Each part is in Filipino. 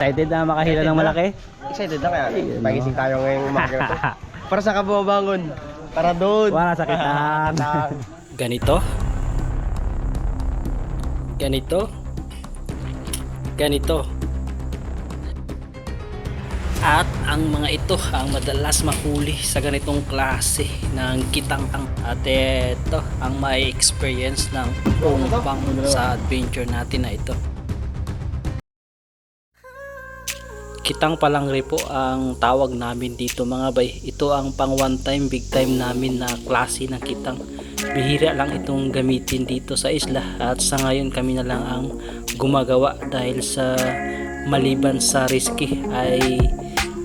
Excited na makahila ng malaki? Excited na kaya. Pagising tayo ngayong umaga na to. Para sa kabumabangon. Para doon. Wala sakitan. ganito ganito ganito at ang mga ito ang madalas mahuli sa ganitong klase ng kitang-tang at ito ang may experience ng umpang sa adventure natin na ito kitang palangre po ang tawag namin dito mga bay. Ito ang pang one time big time namin na klase ng kitang. Bihira lang itong gamitin dito sa isla at sa ngayon kami na lang ang gumagawa dahil sa maliban sa risky ay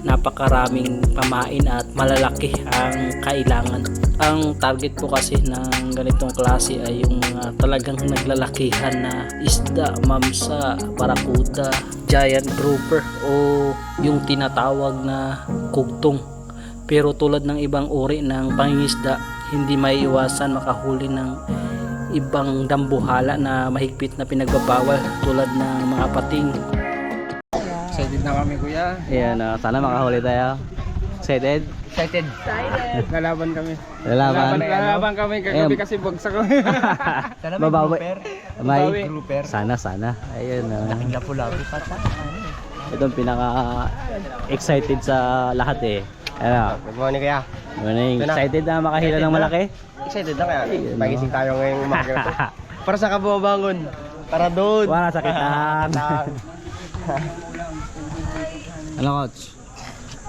napakaraming pamain at malalaki ang kailangan. Ang target po kasi ng ganitong klase ay yung mga talagang naglalakihan na isda, mamsa, barakuda, giant grouper o yung tinatawag na kugtong. Pero tulad ng ibang uri ng pangingisda hindi may iwasan makahuli ng ibang dambuhala na mahigpit na pinagbabawal tulad ng mga pating na kami kuya. Ayan, ah, sana makahuli tayo. Excited? Excited. Lalaban kami. Lalaban. Lalaban kami. Ayan. Kagabi kasi bagsak ko. Sana Babawi. May Babawi. sana sana. Ayun. ah. lapu-lapu pata. ito ang pinaka excited sa lahat eh. Ano? Good morning kuya. Morning. Ito na. Excited na makahila Excited ng na. malaki? Excited na kaya. Pagising tayo ngayong umaga na to. Para sa kabumabangon. Para doon. Wala sakitan. ano coach?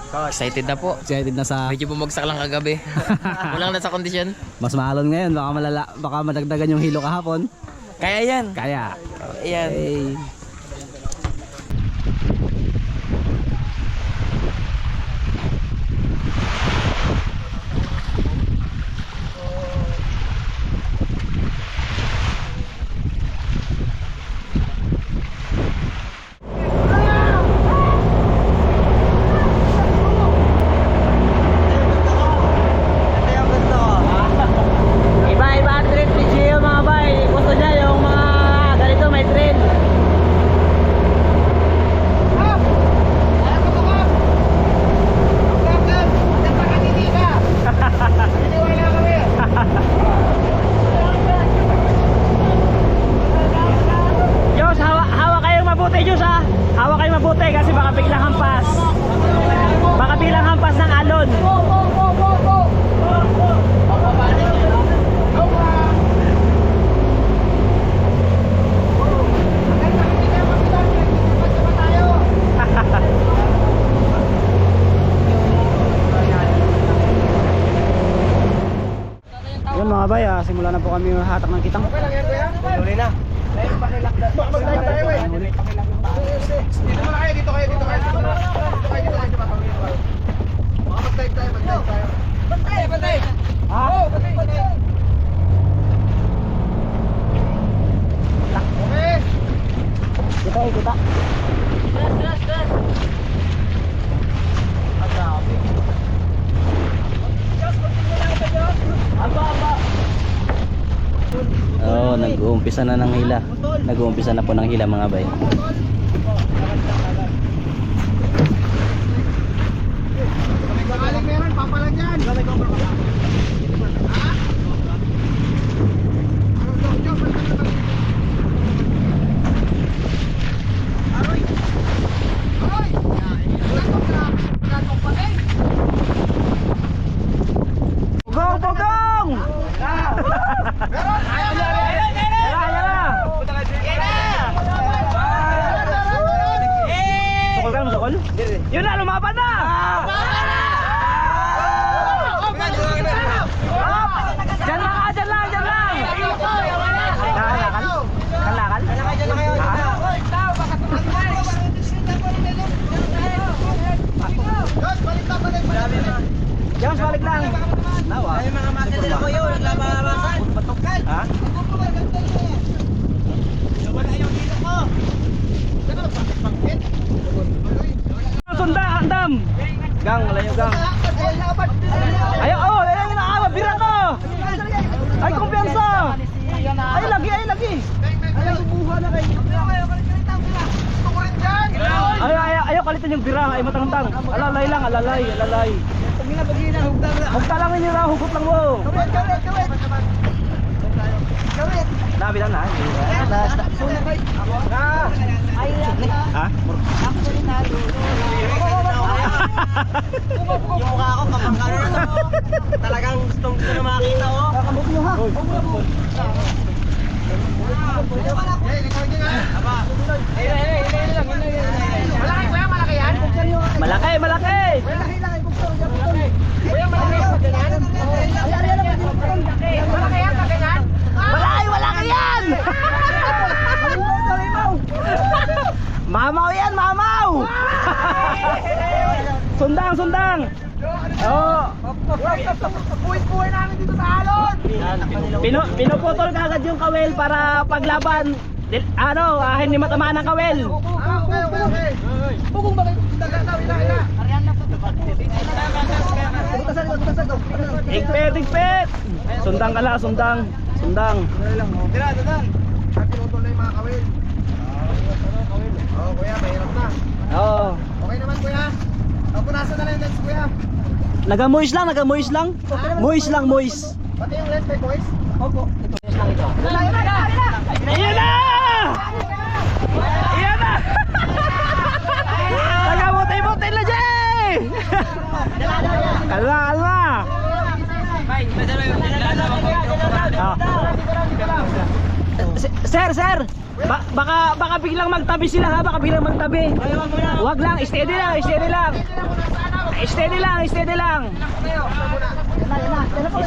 Excited na po. Excited na sa Medyo bumagsak lang kagabi. Kulang na sa kondisyon. mas maalon ngayon. Baka malala, baka madagdagan yung hilo kahapon. Kaya yan. Kaya. Ayan. Hey. Iba-iba ang trend ni Gio mga bay. Gusto niya yung mga ganito may trend. Diyos, hawa, hawa kayong mabuti, Diyos ha. Hawa kayong mabuti kasi baka biglang hampas. Baka biglang hampas ng alon. Yun mga bay, ah, simula na po kami hatak ng kitang. Tuloy na. Mag-dive tayo eh. Dito muna dito kayo, dito kayo. Dito kayo, dito kayo, dito kayo. Mga mag-dive tayo, mag-dive tayo. Bantay, bantay. Oo, bantay, bantay. Okay. Kita, eh, kita. Oh, nag-uumpisa na ng hila. Nag-uumpisa na po ng hila mga bay. Go, Pogong! Meron! Ayaw na! Ayaw na! Sukol ka, sukol? Yun na, lumaban na! Diyan lang ka, diyan lang, diyan lang! Kalakal? Kalakal? Diyos, balik na, balik, balik. James, balik lang! Nawa? Ay mga muscle nila ko yun. Naglabarasan. Ha? Sunda, andam! Gang, layo gang. Ayo, oh, ayo na awa, bira ko. Ay kumpiyansa. Ay lagi, ay lagi. Ay, subuhan na kayo. Ay, ay, palitan yung bira ay matangtang. Alalay lang, alalay, alalay. Hugta lang ini ra, hugot lang mo. Kawit, kawit, kawit. Nabi lang na. Sunog kayo. Ah. Ha? Yung mukha ko kapag ano na to. Talagang gusto na makita oh. Kakamot ha. Eh, record nyo nga. Malaki kuya, malaki yan? Malaki, malaki. Malaki lang, ay bukso. Kuya, malaki yan. Ay, ari, ari, ari. Malaki yan, malaki yan. Malaki, malaki yan. Kalimaw, kalimaw. Mamaw yan, mamaw. Sundang, sundang. Oh, Puwit-puwit namin dito sa alon. pino, pinuputol kagad yung kawel para paglaban. Dil, ano, ah, hindi matamaan ng kawel. Ah, okay, okay, okay. Bugong ba kayo? Dagat na, ina, ko, butasan ko. Igpit, igpit. Sundang ka lang, sundang. Sundang. Tira, tira. At pinutol na yung mga kawil. Oo, kuya, mahirap na. Oo. Okay naman, kuya. O, punasan na lang yung lens, kuya. Nagamoist lang, nagamoist lang. Moist lang, moist. Pati yung lens may voice? Opo. Iyan na! Iyan na! Taga-buti-buti na, Jay! Kalma, kalma! Ah. S- Sir, sir! Ba- baka baka biglang magtabi sila ha, baka biglang magtabi. Wag lang, steady lang, steady lang. Steady lang, steady lang.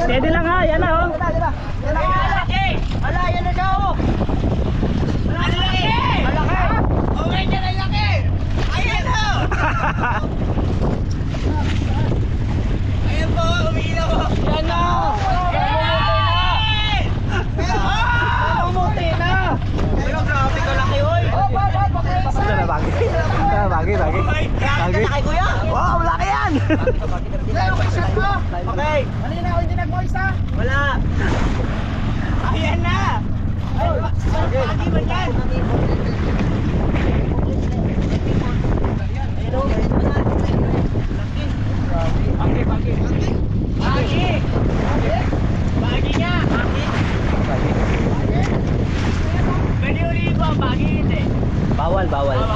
Steady lang ha, yan na oh. Ala, yan na siya, oh. Okay, yan ang laki. Ayan, oh. Ayan po, umiilaw po. Yan na. Umuti na. Pero grabe ka laki, oy. Oh, bad, bad, bakit? Ito na bagay. Na bagay, bagay. Bagay. Laki, kuya. Wow, laki yan! Okay, shot mo. Okay. Malina, hindi nag-voice, ha? Wala. Ayan na. Ay, pagi ba yan? Pagi, pagi. Pagi. Pagi nga. Pagi. Pwede ulit po, pagi hindi. Bawal, bawal. Hoy! Nakapula, mayroon pa. Ha? Ano kaya? Ay, mamsa ba yun?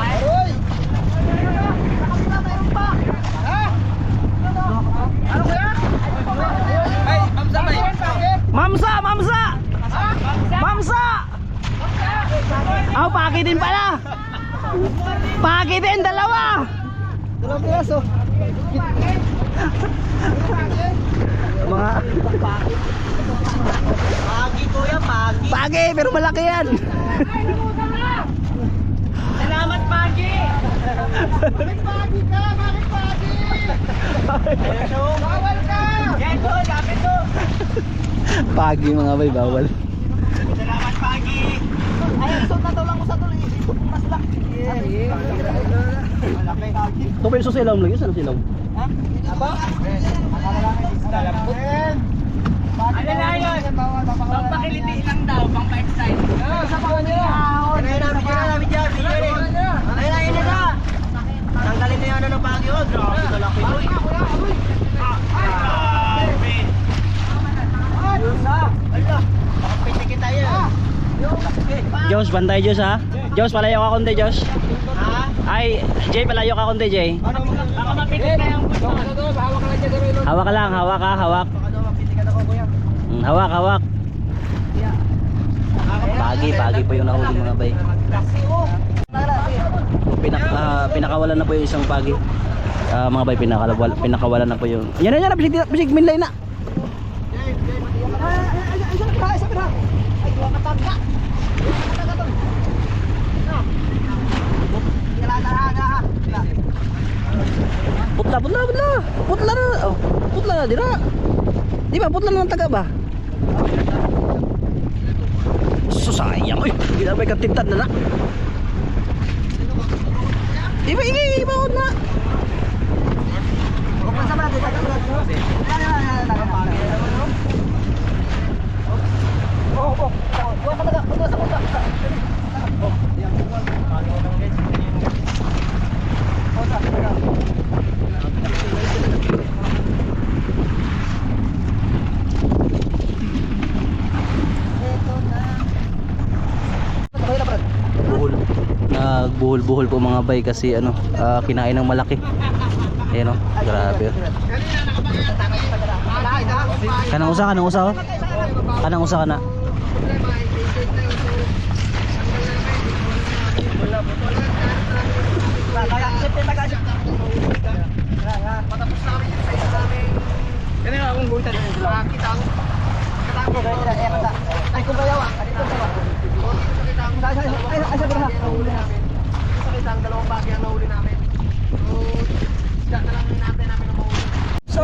Mamsa, mamsa! Mamsa! Aw, paki din pala! Paki din, dalawa! Dalawang piraso. Mga Pagi kuya, pagi. pagi, pero malaki yan. Salamat pagi. Bakit pagi ka? Bakit pagi? Bawal ka! Yan to, lapit to. Pagi mga bay, bawal. Salamat pagi. Ay, isot na daw lang ko sa tuloy. Isot na sila. Malaki. Pagi. Ito pa yung susilom lagi, saan silom? Ha? Aba? Pagi Ano na yun? Pampakiliti lang daw, pang pa-excite. Sa pangan nila. Ayun na, video na, na. Ayun na, ayun na. Tanggalin na yung ano ng pagi. Oh, grabe kalaki. Uy. Grabe. Yun na. Ala, makapiti kita yan. Diyos, bantay Diyos ha. Diyos, palayo ka konti Diyos. Ha? Ay, Jay, palayo ka konti Jay. Baka mapitit na yung. Hawak lang. Hawak ka lang, hawak ka, hawak. Hawak. Pagi, pagi po yung nahuli mga bay. Pinak, ah, pinakawalan na po yung isang pagi. Ah, mga bay, pinakawal, pinakawalan na po yung... Yan na, yan bisig, bisig, minlay na. Ka, ka. Ka. Putla, putla, putla. Putla na. Oh, putla na, dira. Di ba, putla na ng taga ba? Susayang, uy. Hindi na may katintad na na. Di ba, ingay, ibawon na. Mo sa mga, tagka, tagka. Yan, yan, yan, tagka, tagka. Oo, oo. Kuha ka tagka, kuha sa kuha. Oh, yan. Ramdamin buhol-buhol po mga bay kasi ano, uh, kinain ng malaki. Ayan o, grabe. Kanang usa, kanang usa o. Kanang usa kana. Patapos na kami sa isa namin. Kaya nga akong buntad. Nakakita ako. Ay, kumbayawa. Ay, kumbayawa. Ay, kumbayawa. Ay isa, ang dalawang bagay ang nahuli namin. So, isda na lang yung natin namin ang mahuli. So,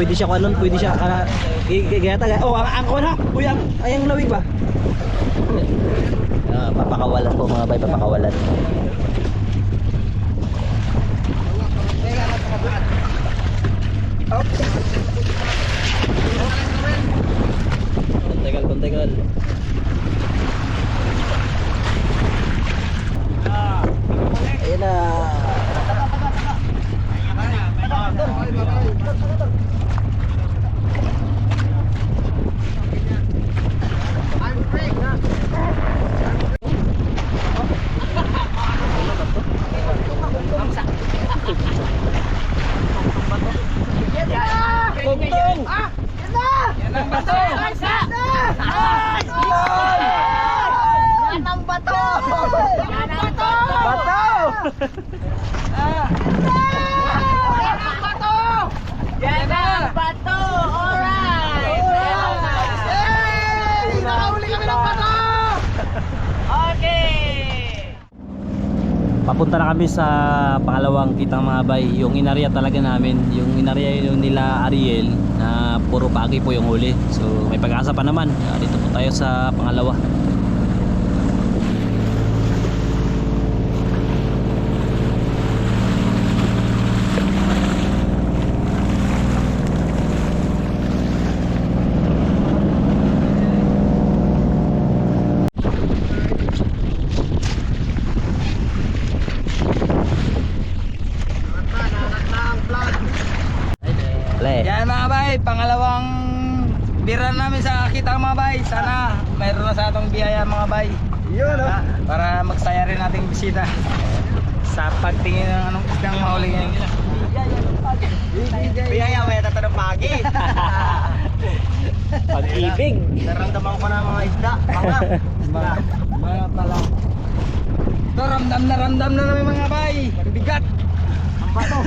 pwede siya kuanon, pwede siya ah, kana gigata. Oh, ang ang ha. Uy, ang ayang lawig ba? Uh, papakawalan po mga bay, papakawalan. Kontegal, kontegal. Ayan na. Ayan na. sa pangalawang kitang mga bay yung inarya talaga namin yung inarya yung nila Ariel na puro pagi po yung huli. So may pag-asa pa naman. Ah, dito po tayo sa pangalawa. Ramdam na namin mga bay. Mabibigat. Ang bato.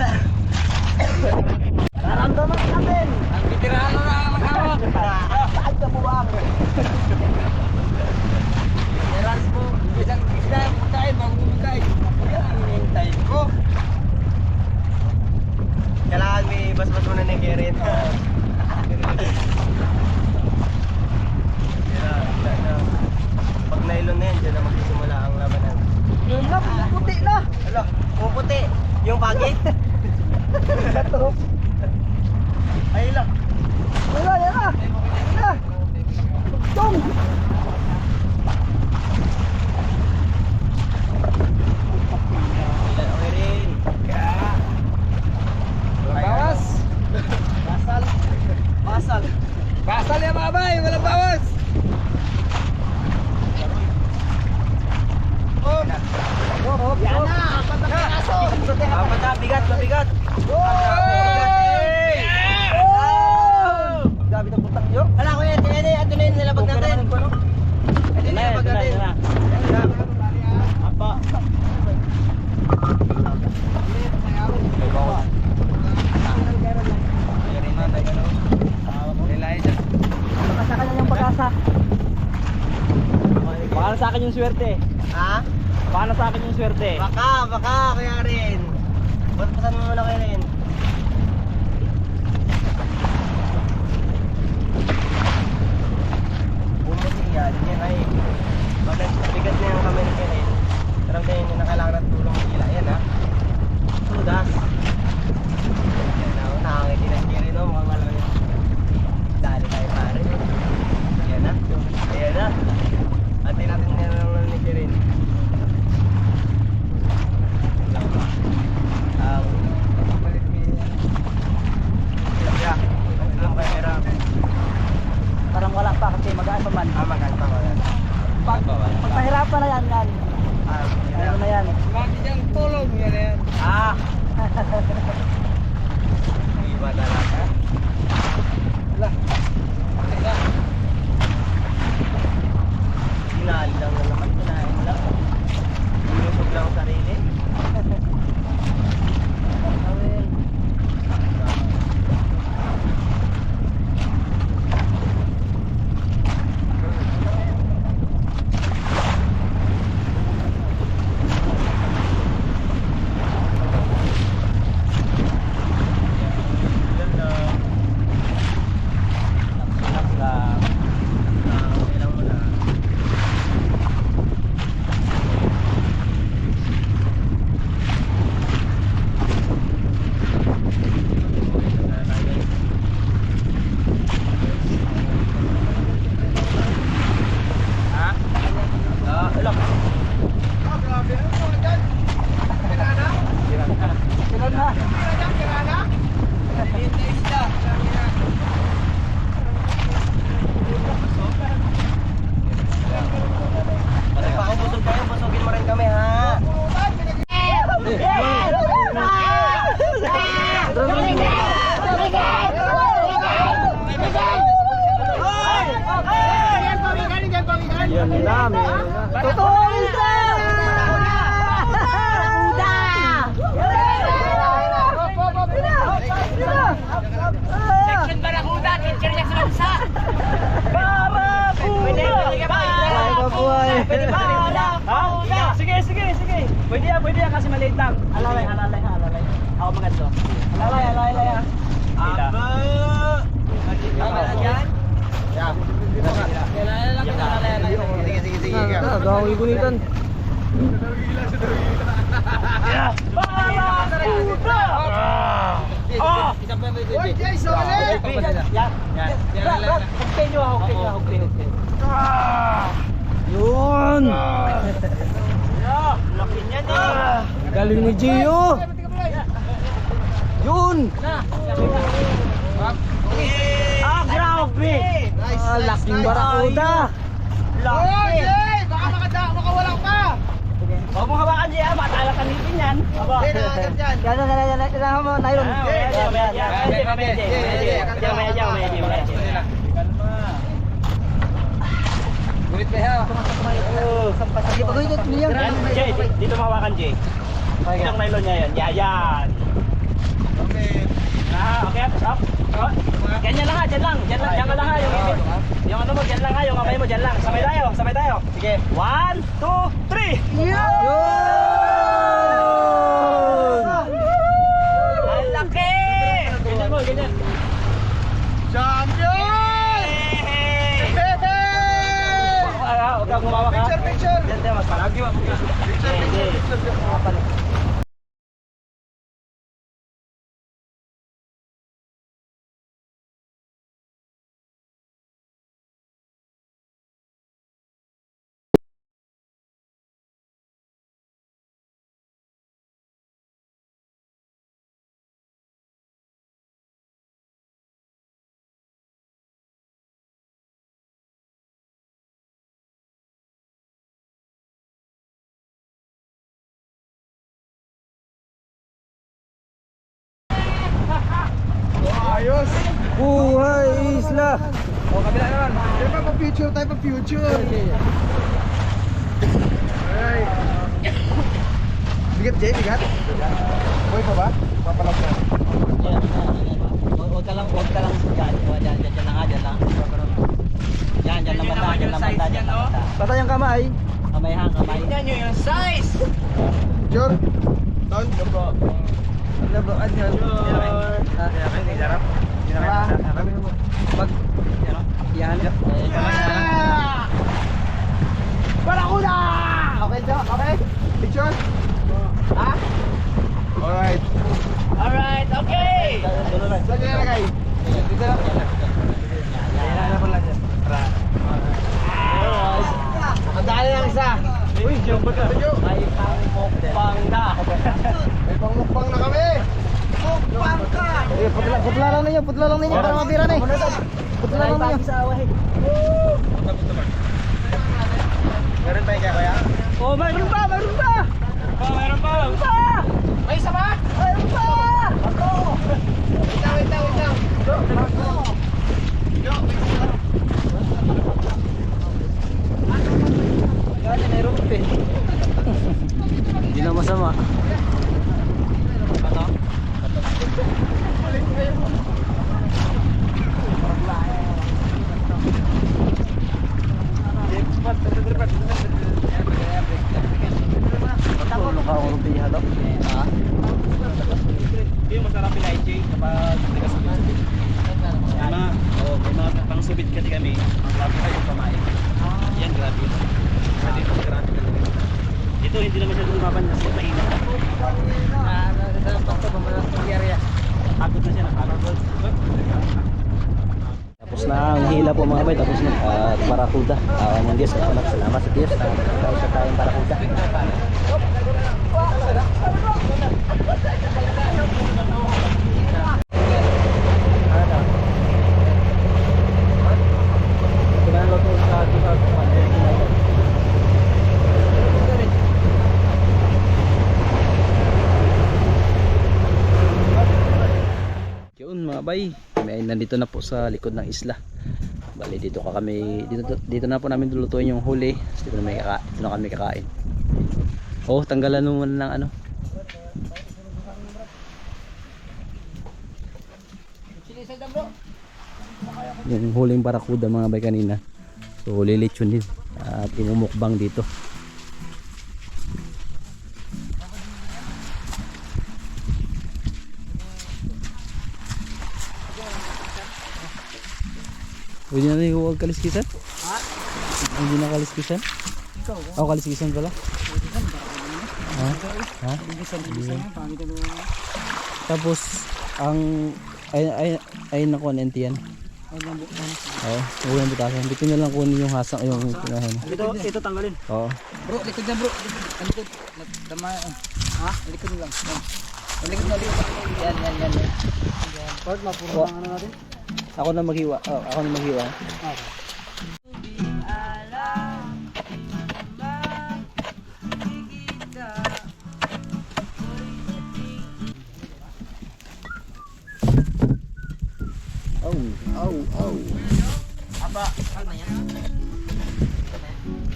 Pwede yan, kasi maliit lang. Alalay, alalay, alalay. Ako maganda. Alalay, alalay, alalay. Aba! Tama na dyan? Sige, sige, sige. Gawin gunitan. Barakuda! Ah! Uy, Jay, sali! Yan. Yan. Brad, Brad, hugpin nyo ah, hugpin nyo, hugpin, hugpin. Yun! Laki niyan eh! Galing ni Gio! Yun! Ah, grabe! Ah, laking barakuda! Uy, Jay! Baka makada, makawala pa! Huwag mo hawakan ah, matala ka nipin yan. Aba. Jay, nakagat yan. Yan, yan, yan, yan, yan, mo, nylon. Jay, Jay, Yan, yan, yan. Jay, Medyo, medyo, Jay, Jay, medyo. Jay, Medyo, medyo, medyo, medyo. Gulit pa ha. Sige, pag ito. Yan, Jay, di- dito mahawakan, Jay. Itong nylon niya yan. Yan, yan. Okay. Ah, okay, up. Oh. Ganyan lang ha, dyan lang. Dyan lang, dyan ka lang ha. Yung, yung ano mo, dyan lang ha. Yung kamay mo, dyan lang. Sabay tayo, sabay tayo. Sige. One, two, three. Ang laki! Ganyan mo, ganyan. Champion! Hey! Hey! Huwag kang humawak ha. Picture, picture! Mo. Picture, picture, picture. Ayos! Buhay isla! O, kabila naman. Tayo pa pa-future, tayo pa-future. Alright. Bigat, Jay, bigat. Boy pa ba? Papalap na. Huwag ka lang, huwag ka lang dyan, dyan, dyan lang ha, dyan lang. Yan, dyan lang banda, dyan lang banda, dyan lang banda. Patay ang kamay. Kamay ha, kamay. Tignan nyo yung size! Sure? Don? Labakan yan. Pag, yan. Barakuda! Okay, Jo? Okay? Picture? Ha? Alright. Alright, okay! Saan nyo nilagay? Dito lang. Ayan na po lang dyan. Nakadali lang isa. Uy, joke ba ka? Medyo. May pang na. May pangmukbang na kami. Mukbang ka. Eh, putla, putla lang ninyo, putla lang ninyo para mabira na eh. Putla lang ninyo. Meron pa yung kaya kaya? Oh, mayroon pa, mayroon pa! Oh, meron pa. Mayroon pa! May isa ba? Mayroon pa! Ako! Wait lang, wait lang, wait lang. Ako. Yo, may isa. Yan, mayroon pa eh. Hindi na masama. Tulong ka ako ng halo. Ha? Yung masarap yung IJ kapag nagkasubit. May mga, oh, may mga pang subit kasi kami. Ang grabe kayo pamain. Yan, grabe. Grabe ito, grabe talaga. Ito hindi naman siya lumaban kasi mahina. Pagod na siya, napagod. Tapos na ang hila po mga bay, tapos na at barakuda. Awan ng Diyos, salamat, salamat sa Diyos. Tapos sa tayong barakuda. Yun mga bay, may nandito na po sa likod ng isla. Bali dito ka kami dito dito na po namin lulutuin yung huli. Dito na may kaka, dito na kami kakain. Oh, tanggalan muna ng ano. Yung huling barakuda mga bay kanina. So lilitsyon din at imumukbang dito. Pwede na rin huwag kaliskisan? Ha? Hindi na kaliskisan? Ikaw? Ako kaliskisan pala? Ha? Ha? Hindi. Tapos, ang ay ay ay nakuha NT yan. Oo, huwag yung butasan. Dito na lang kunin yung hasang yung pinahan. Ito, ito tanggalin. Oo. Bro, likod na bro. Likod. Tama. Ha? Likod lang. Ang likod na likod. Yan, yan, yan. Part na, puro Wa- na ano natin. Ako na maghiwa. Oh, ako na maghiwa. Oh, oh, oh.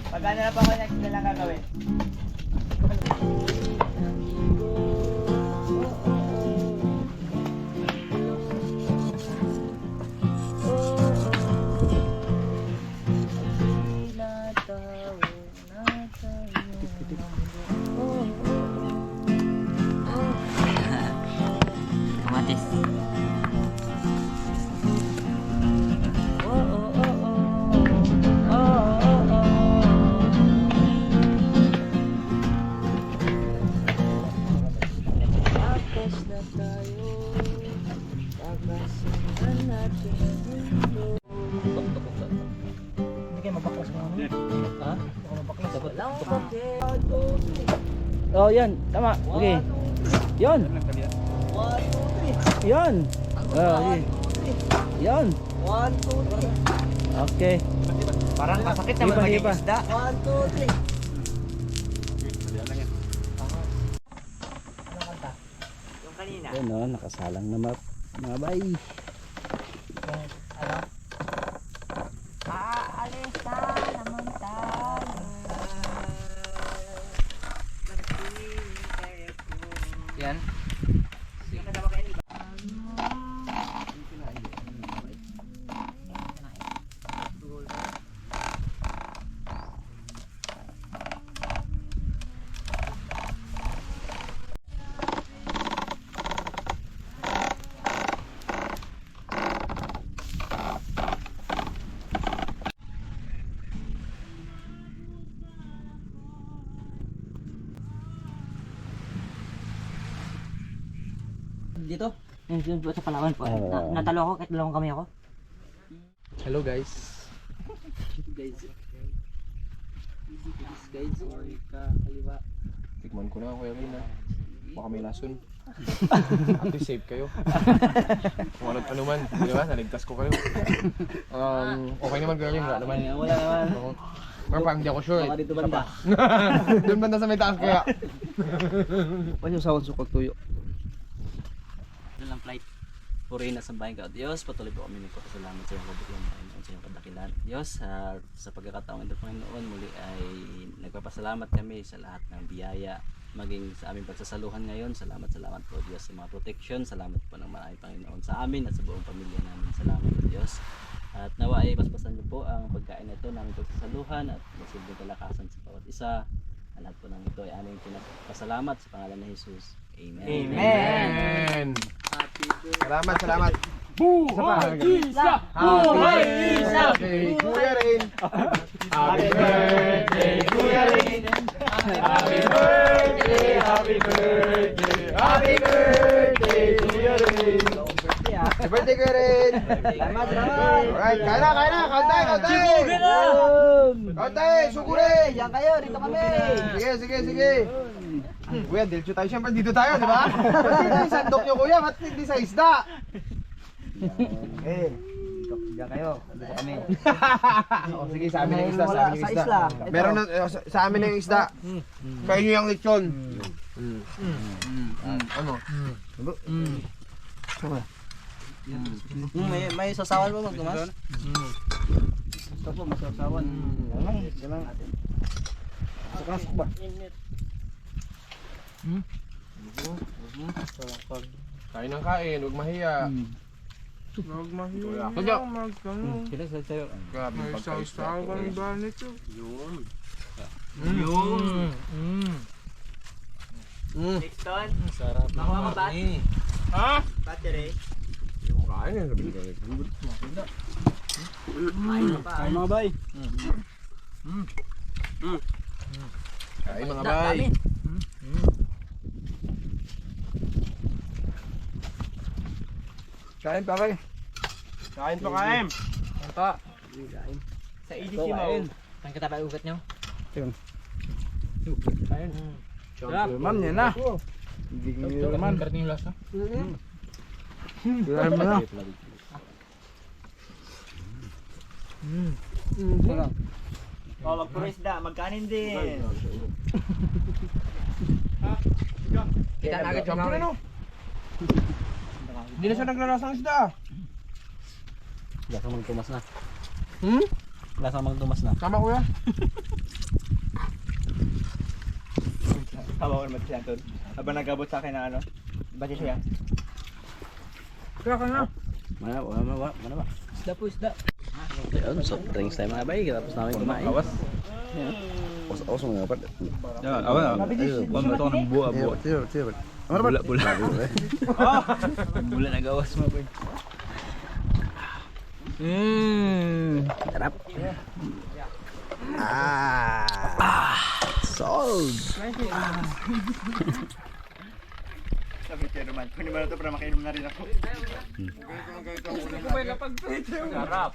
Pagkano na pa ako next na lang gagawin? て。ごまです。Oh, yan. Tama. Okay. Yan. Yan. Oh, okay. Yan. One, two, three. Okay. Parang kasakit Sige pa, sige pa. One, two, three. Oh, nakasalang na map. Mga bay. Yung yung sa Palawan po. Na, natalo ako kahit dalawang kami ako. Hello guys. guys. Guys, sorry ka, kaliwa. Tikman ko na Kuya Rin ha. Baka may lason. Ate safe kayo. Kung ano't ano man, di ba? Naligtas ko kayo. Um, okay naman Kuya Rin, wala naman. Wala naman. Oo. Pero parang di ako sure. Baka eh. dito banda. Doon banda sa may taas kaya. Paano sa sukog tuyo? Puri na sa bahay ka. Diyos, patuloy po kami nagpapasalamat sa iyong kabutihan Panginoon, sa iyong kadakilan. Diyos, ah, sa pagkakataong ito Panginoon, muli ay nagpapasalamat kami sa lahat ng biyaya maging sa aming pagsasaluhan ngayon. Salamat, salamat po Diyos sa mga protection. Salamat po ng marami Panginoon sa amin at sa buong pamilya namin. Salamat po Diyos. At nawa ay paspasan niyo po ang pagkain na ito ng pagsasaluhan at masilbing kalakasan sa bawat isa. Ang lahat po ng ito ay aming pinapasalamat sa pangalan ni Jesus. Amen. Amen! Salamat, salamat. Buhay Isa! Buhay Isa! Kay Kuya Rin. Happy birthday, Kuya Rin. Happy birthday, happy birthday, happy birthday, Kuya Rin. Happy birthday, Kuya Rin. Salamat, salamat! Alright, kaya na, kaya na. Kantay, kantay. Kantay, suguri. Yan kayo, dito kami! Sige, sige, sige. Kuya, dilcho tayo. Siyempre, dito tayo, di ba? Ba't dito yung sandok nyo, kuya? Ba't hindi sa isda? Eh, dito kayo, dito kami. o, sige, sa amin yung isda, sa amin yung sa isda. Meron na, eh, sa, sa amin na yung isda. Kayo nyo yung lechon. Mm. Ano? may, may sasawan mo magdumas? Gusto po, masasawan. Galang, galang atin. Sakasok ba? Kain ng kain, huwag mahiya. Huwag mahiya. Tudyo. Magkano. Sila sa sayo. Grabe yung May ba nito? Nakuha mo ba? Ha? Kain yun, sabi ko. Ay mga bay. Kain mga bay. Kain pa kayo. Kain pa kain. Sa EDC mo. Saan kita pa ugat nyo? Ma'am, yan na. Hindi ko naman. Karating yung lasa. Kailangan mo na. Oh, magpurisda, magkanin din. Kita na agad yung ano? Hindi na siya naglarasang isda. Lasa magtumas na. Hmm? Lasa magtumas na. Tama kuya? Hawa ko naman siya doon. Habang nagabot sa akin ng ano. Ba't siya? Kaya ka na. Mana, wala, wala, wala ba? Isda po, isda. Ayun, soft drinks tayo mga bay. Tapos namin kumain. Awas. Awas mo nga pa. Yan, awan na. Awan mo ito ng buwa, buwa. Tira, tira. Bula, bula. Bula nagawas mo pa. Mmm. Sarap. Ah. Sold. Sabi ko naman, kunin mo na ito para makainom na rin ako. Sarap.